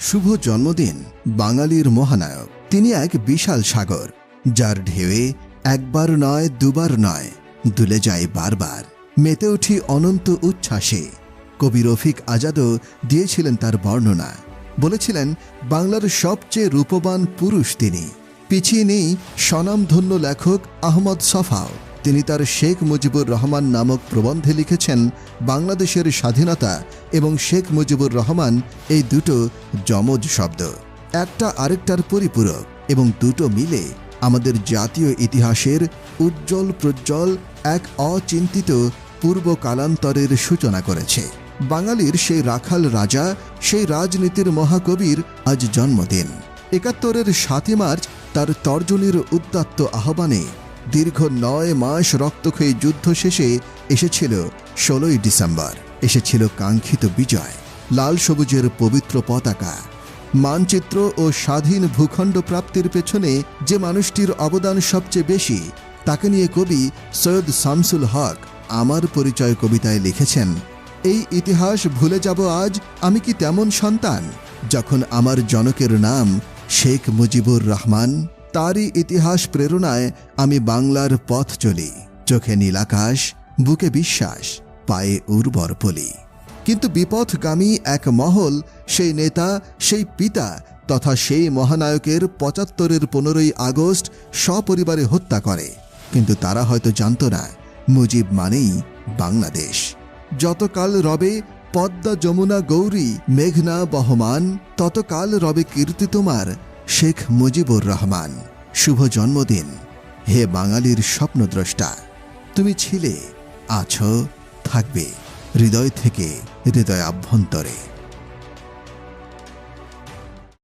শুভ জন্মদিন বাঙালির মহানায়ক। তিনি এক বিশাল সাগর, যার ঢেউয়ে একবার নয়, দুবার নয়, দুলে যায় বারবার। মেতে উঠি অনন্ত উচ্ছ্বাসে। কবি রফিক আজাদও দিয়েছিলেন তার বর্ণনা। বলেছিলেন, বাংলার সবচেয়ে রূপবান পুরুষ তিনি। পিছিয়ে নেই স্বনামধন্য লেখক আহমদ সফাও। তিনি তার শেখ মুজিবুর রহমান নামক প্রবন্ধে লিখেছেন, বাংলাদেশের স্বাধীনতা এবং শেখ মুজিবুর রহমান এই দুটো যমজ শব্দ। একটা আরেকটার পরিপূরক এবং দুটো মিলে আমাদের জাতীয় ইতিহাসের উজ্জ্বল প্রজ্জ্বল এক অচিন্তিত পূর্ব কালান্তরের সূচনা করেছে। বাঙালির সেই রাখাল রাজা, সেই রাজনীতির মহাকবির আজ জন্মদিন। একাত্তরের সাতই মার্চ তার তর্জনীর উদ্দাত্ত আহ্বানে দীর্ঘ নয় মাস রক্তক্ষয়ী যুদ্ধ শেষে এসেছিল ষোলোই ডিসেম্বর। এসেছিল কাঙ্ক্ষিত বিজয়, লাল সবুজের পবিত্র পতাকা। মানচিত্র ও স্বাধীন ভূখণ্ড প্রাপ্তির পেছনে যে মানুষটির অবদান সবচেয়ে বেশি, তাকে নিয়ে কবি সৈয়দ শামসুল হক আমার পরিচয় কবিতায় লিখেছেন, এই ইতিহাস ভুলে যাব আজ, আমি কি তেমন সন্তান? যখন আমার জনকের নাম শেখ মুজিবুর রহমান তারই ইতিহাস প্রেরণায় আমি বাংলার পথ চলি। চোখে নীলাকাশ বুকে বিশ্বাস, পায়ে উর্বর পলি। কিন্তু বিপথগামী এক মহল, সেই নেতা, সেই পিতা তথা সেই মহানায়কের পঁচাত্তরের পনেরোই আগস্ট সপরিবারে হত্যা করে। কিন্তু তারা হয়তো জানত না, মুজিব মানেই বাংলাদেশ। যতকাল রবে পদ্মা যমুনা গৌরী, মেঘনা বহমান, ততকাল রবে কীর্তি তোমার শেখ মুজিবুর রহমান, শুভ জন্মদিন। হে বাঙালির স্বপ্নদ্রষ্টা, তুমি ছিলে, আছো, থাকবে, হৃদয় থেকে হৃদয় আভ্যন্তরে